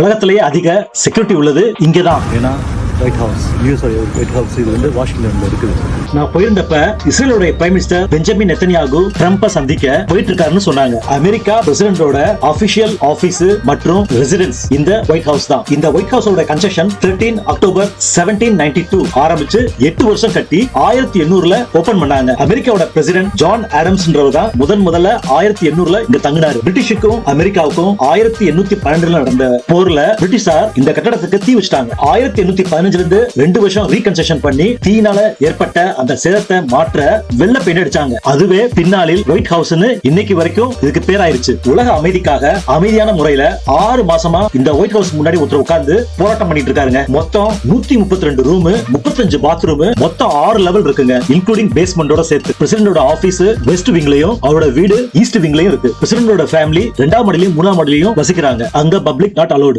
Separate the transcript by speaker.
Speaker 1: உலகத்திலேயே அதிக செக்யூரிட்டி உள்ளது. இங்கதான்.
Speaker 2: ஏன்னா White House US White House இது வந்து வாஷிங்டன்ல இருக்குது.
Speaker 1: நான் போயிருந்தப்ப இஸ்ரேலுடைய பிரைம் மினிஸ்டர் பெஞ்சமின் நெத்தனியாகு ட்ரம்ப சந்திக்க போயிட்டு இருக்காருன்னு சொன்னாங்க. அமெரிக்கா பிரசிடென்டோட அபிஷியல் ஆபீஸ் மற்றும் ரெசிடென்ஸ் இந்த ஒயிட் ஹவுஸ் தான். இந்த ஒயிட் ஹவுஸோட கன்ஸ்ட்ரக்ஷன் 13 அக்டோபர் 1792 ஆரம்பிச்சு எட்டு வருஷம் கட்டி ஆயிரத்தி எண்ணூறுல ஓபன் பண்ணாங்க. அமெரிக்காவோட பிரசிடென்ட் ஜான் ஆடம்ஸ்ன்றவர் தான் முதன் முதல்ல ஆயிரத்தி எண்ணூறுல இங்க தங்கினாரு. பிரிட்டிஷுக்கும் அமெரிக்காவுக்கும் ஆயிரத்தி எண்ணூத்தி பன்னெண்டுல நடந்த போர்ல பிரிட்டிஷார் இந்த கட்டடத்துக்கு தீ வச்சிட்டாங்க. ஆயிரத்தி எண்ணூத்தி பதினஞ்சு இருந்து ரெண்டு வருஷம் ரீகன்ஸ்ட்ரக்ஷன் பண்ணி தீனால ஏற்பட்ட அந்த சேதத்தை மாற்ற வெள்ள பெயிண்ட் அடிச்சாங்க. அதுவே பின்னாளில் ஒயிட் ஹவுஸ்னு இன்னைக்கு வரைக்கும் இதுக்கு பேராயிருச்சு. உலக அமைதிக்காக அமைதியான முறையில ஆறு மாசமா இந்த ஒயிட் ஹவுஸ் முன்னாடி ஒருத்தர் உட்கார்ந்து போராட்டம் பண்ணிட்டு இருக்காருங்க. மொத்தம் நூத்தி முப்பத்தி ரெண்டு ரூம் முப்பத்தஞ்சு பாத்ரூம் மொத்தம் ஆறு லெவல் இருக்குங்க. இன்க்ளூடிங் பேஸ்மெண்டோட சேர்த்து. பிரசிடண்டோட ஆபீஸ் வெஸ்ட் விங்லயும் அவரோட வீடு ஈஸ்ட் விங்லயும் இருக்கு. பிரசிடண்டோட ஃபேமிலி ரெண்டாம் மாடிலையும் மூணாம் மாடிலையும் வசிக்கிறாங்க. அங்க பப்ளிக் நாட் அலோடு